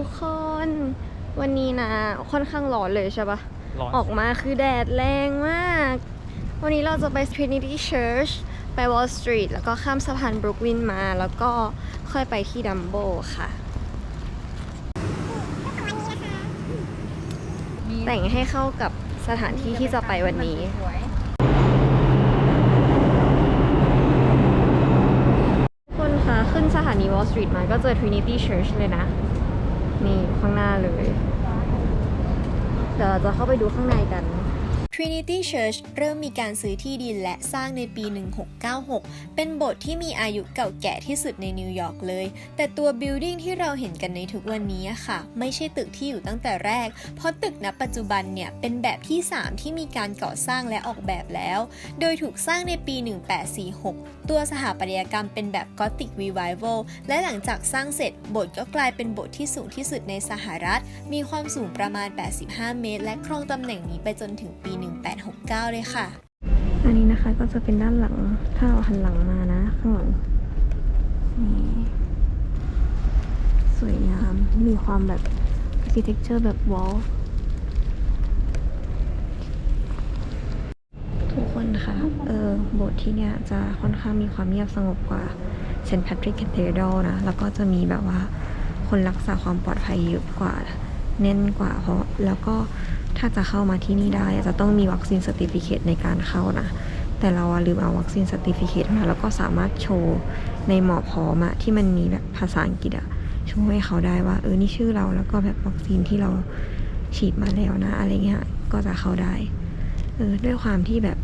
ค่ะทุกคน วันนี้นะ ค่อนข้างร้อนเลยใช่ปะร้อนออกมาคือแดดแรงมาก วันนี้เราจะไป Trinity Church ไป Wall Street แล้วก็ข้ามสะพานบรุกลินมา แล้วก็ค่อยไปที่ดัมโบค่ะ แต่งให้เข้ากับสถานที่ที่จะไปวันนี้ทุกคนคะขึ้นสถานี Wall Street มาก็เจอ Trinity Church เลยนะ นี่ข้างหน้าเลย เดี๋ยวเราจะเข้าไปดูข้างในกัน Trinity Church เริ่มมีการซื้อที่ดินและสร้างในปี 1696 เป็นโบสถ์ที่มีอายุเก่าแก่ที่สุดในนิวยอร์กเลย แต่ตัวบิลดิ้งที่เราเห็นกันในทุกวันนี้ค่ะ ไม่ใช่ตึกที่อยู่ตั้งแต่แรก เพราะตึกณปัจจุบันเนี่ยเป็นแบบที่ 3 ที่มีการก่อสร้างและออกแบบแล้ว โดยถูกสร้างในปี 1846 ตัวสถาปัตยกรรมเป็นแบบ Gothic Revival และหลังจากสร้างเสร็จโบสถ์ก็กลายเป็นโบสถ์ที่สูงที่สุดในสหรัฐ มีความสูงประมาณ 85 เมตร และครองตำแหน่งนี้ไปจนถึงปี1869 เลยค่ะ อันนี้นะคะก็จะเป็นด้านหลัง ถ้าเราหันหลังมานะ ข้างหลังนี่สวยงาม มีความแบบ architecture แบบวอลทุกคนคะเออโบสถ์ที่เนี่ยจะค่อนข้างมีความเงียบสงบกว่าเซนต์แพทริกแคเธดรลนะ แล้วก็จะมีแบบว่าคนรักษาความปลอดภัยเยอะกว่าแน่นกว่าเพราะแล้วก็ ถ้าจะเข้ามาที่นี่ได้จะต้องมีวัคซีนสติฟิเคตในการเข้านะ แต่เราลืมเอาวัคซีนสติฟิเคตมาแล้วก็สามารถโชว์ในหมอพร้อมอะที่มันมีแบบภาษาอังกฤษอะโชว์ให้เขาได้ว่า เออนี่ชื่อเราแล้วก็แบบวัคซีนที่เราฉีดมาแล้วนะ อะไรเงี้ยก็จะเข้าได้เออด้วยความที่แบบ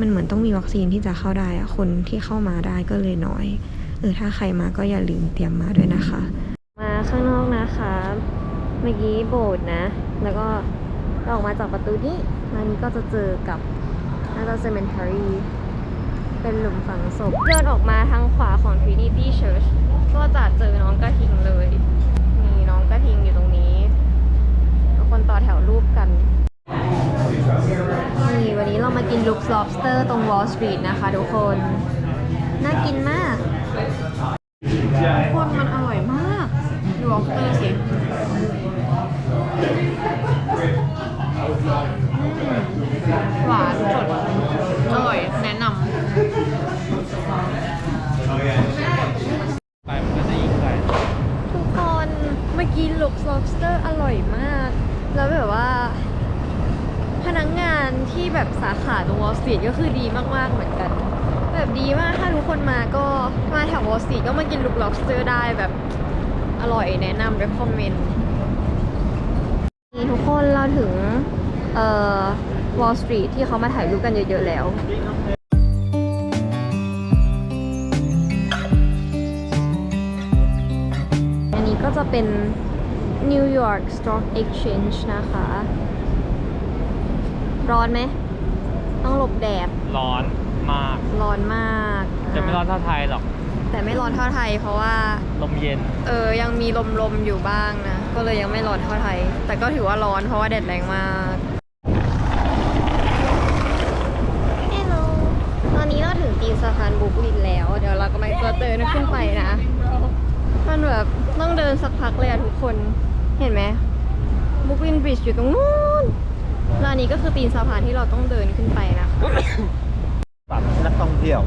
มันเหมือนต้องมีวัคซีนที่จะเข้าได้อะคนที่เข้ามาได้ก็เลยน้อยเออถ้าใครมาก็อย่าลืมเตรียมมาด้วยนะคะ มาข้างนอกนะคะ เมื่อกี้โบสนะ แล้วก็ เราออกมาจากประตูนี้มานี้ก็จะเจอกับน่าจะ cemetery เป็นหลุมฝังศพเดินออกมาทางขวาของ Trinity Church ก็จะเจอน้องกระทิงเลยมีน้องกระทิงอยู่ตรงนี้ คนต่อแถวรูปกันนี่วันนี้เรามากิน Lux Lobster ตรง Wall Street นะคะทุกคน น่ากินมาก คนมันอร่อยมาก ดู lobster สิ หวานสดอร่อยแนะนไปมันก็จะยิ่งใหญ่ำทุกคนเมื่อกี้ Lux Lobster อร่อยมาก แล้วแบบว่า พนักงานที่แบบสาขาตรง Wall Street ก็คือดีมากๆเหมือนกัน แบบดีมากถ้าทุกคนมาก็มาแถว Wall Street ก็มากิน Lux Lobster ได้แบบอร่อยแนะนำ recommend ทุกคนเราถึง เอ่อ Wall Street ที่เขามาถ่ายรูปกันเยอะๆแล้วอันนี้ก็จะเป็น New York Stock Exchange นะคะ ร้อนไหม ต้องหลบแดด ร้อนมาก ร้อนมาก จะไม่ร้อนเท่าไทยหรอก แต่ไม่ร้อนเท่าไทย เพราะว่า ลมเย็น เออ ยังมีลมๆอยู่บ้างนะ ก็เลยยังไม่ร้อนเท่าไทย แต่ก็ถือว่าร้อนเพราะว่าแดดแรงมาก Hello ต อนนี้เราถึงตีนสะพานบุกลินแล้ว เดี๋ยวเรากำลังจะเดินขึ้นไปนะ มันแบบต้องเดินสักพักเลยอะทุกคน เห็นไหมบุกลินบริดจ์อยู่ตรงนู้นแล้วอันนี้ก็คือตีนสะพานที่เราต้องเดินขึ้นไปนะคะแบบนักท่องเที่ยว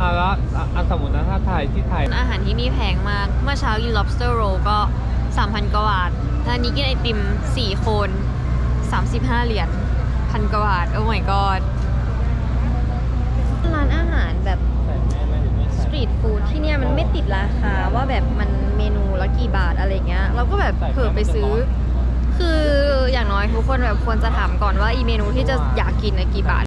อะแล้วอะอะสมมตินะถ้าไทยที่ไทย อาหารที่นี่แพงมาก เมื่อเช้ากิน lobster roll ก็ 3,000 กว่าบาทแล้วอันนี้กินไอติม4โคน 35 เหรียญพันกว่าบาท โอ้ my god ร้าน อาหารแบบสตรีทฟู้ดที่เนี่ยมันไม่ติดราคาว่าแบบมันเมนูละกี่บาทอะไรเงี้ยเราก็แบบเผื่อไปซื้อ คืออย่างน้อยทุกคนแบบควรจะถามก่อนว่าอีเมนูที่จะอยากกินนะกี่บาท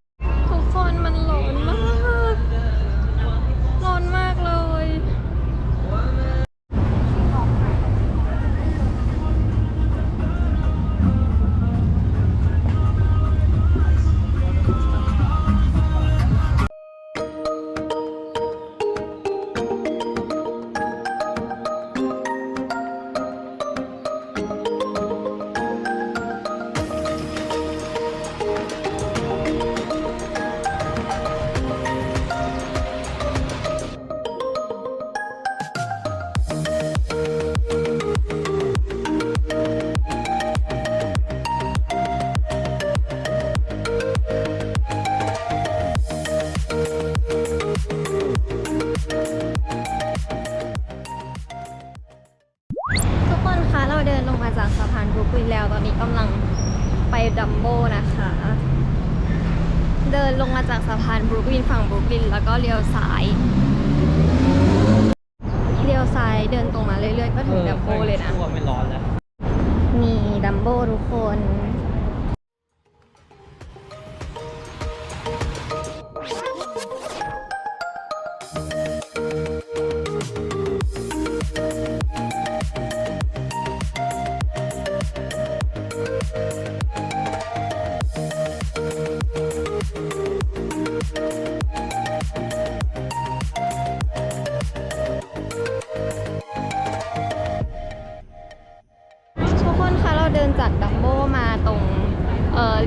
บินแล้วก็เลี้ยวซ้ายเลี้ยวซ้ายเดินตรงมาเรื่อยๆ ก็ถึงดับโบเลยนะตัวไม่ร้อ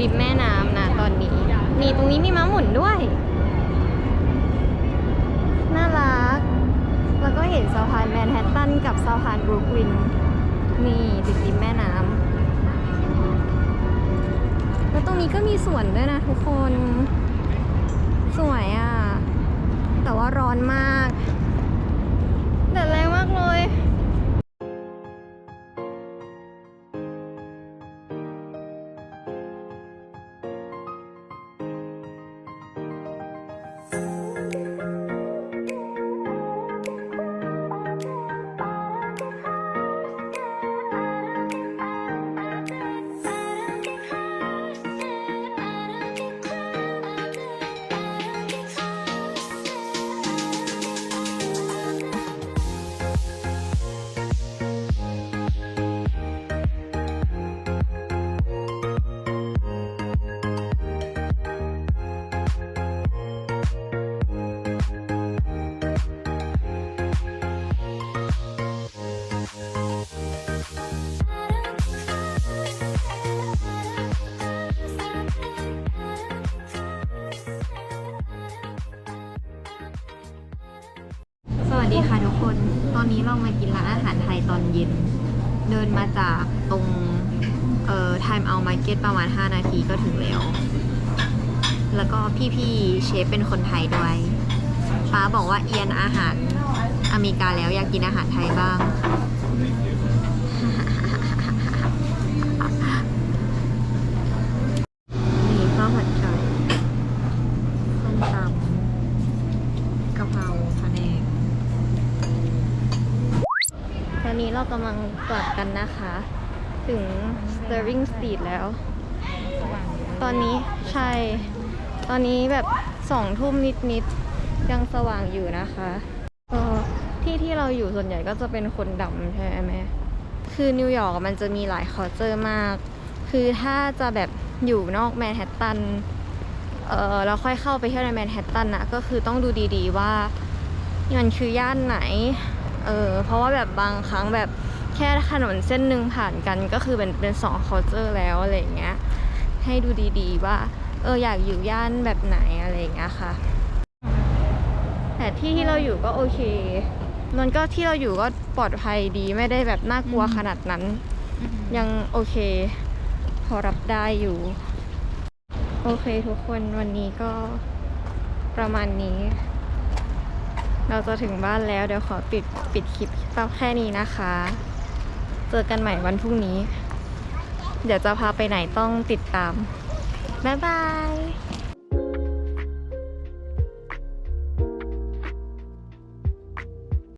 ริมแม่น้ำนะตอนนี้ นี่ตรงนี้มีม้าหมุนด้วย น่ารัก แล้วก็เห็นสะพานแมนฮัตตันกับสะพานบรูคลิน นี่ติดริมแม่น้ำแล้วตรงนี้ก็มีสวนด้วยนะทุกคน สวยอะ่ะ แต่ว่าร้อนมาก สวัสดีค่ะทุกคน ตอนนี้เรามากินร้านอาหารไทยตอนเย็น เดินมาจากตรงเอ่อ Time Out Market ประมาณ 5 นาทีก็ถึงแล้ว แล้วก็พี่ๆเชฟเป็นคนไทยด้วยป้าบอกว่าเอียนอาหารอเมริกาแล้วอยากกินอาหารไทยบ้าง นี่ข้าวผัดไก่ส้มตำกะเพราพะแนง ตอ นนี้เรากำลังกลับกันนะคะ ถึง Stirring Street แล้ว ตอนนี้ใช่ ตอนนี้แบบสองทุ่มนิดๆ ยังสว่างอยู่นะคะก็ที่ที่เราอยู่ส่วนใหญ่ก็จะเป็นคนดำใช่ไหมคือนิวยอร์กมันจะมีหลายคอเจอร์มาก คือถ้าจะแบบอยู่นอกแมนฮัตตันเออเราค่อยเข้าไปเที่ยวในแมนฮัตตันนะก็คือต้องดูดีๆว่ามันคือย่านไหน เออเพราะว่าแบบบางครั้งแบบแค่ถนนเส้นหนึ่งผ่านกันก็คือเป็นเป็นสองคอเจอร์แล้วอะไรเงี้ยให้ดูดีๆว่าเอออยากอยู่ย่านแบบไหนอะไรเงี้ยค่ะ แต่ที่ที่เราอยู่ก็โอเคมันก็ที่เราอยู่ก็ปลอดภัยดีไม่ได้แบบน่ากลัวขนาดนั้น ยังโอเค พอรับได้อยู่ โอเคทุกคนวันนี้ก็ประมาณนี้ เราจะถึงบ้านแล้วเดี๋ยวขอปิดปิดคลิปแค่นี้นะคะ เจอกันใหม่วันพรุ่งนี้ เดี๋ยวจะพาไปไหนต้องติดตาม บ๊ายบาย